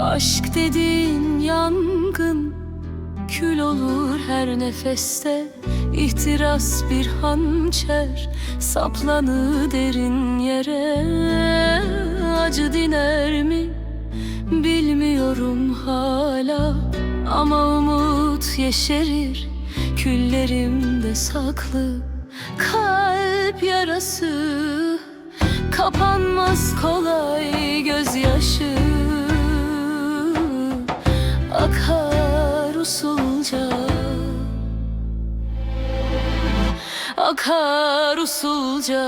Aşk dediğin yangın Kül olur her nefeste. İhtiras bir hançer Saplanı derin yere. Acı diner mi? Bilmiyorum hala Ama umut yeşerir. Küllerimde saklı Kalp yarası. Kapanmaz kolay gözyaşı akar usulca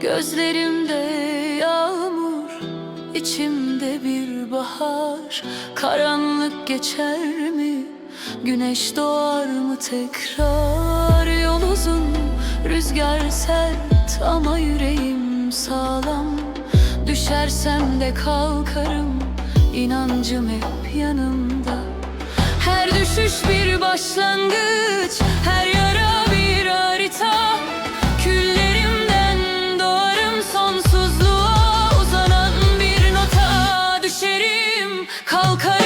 Gözlerimde yağmur, içimde bir bahar. Karanlık geçer mi, güneş doğar mı? Tekrar Yol uzun, rüzgar sert ama yüreğim sağlam. Düşersem de kalkarım, inancım hep yanımda. Her düşüş bir başlangıç, her kalkar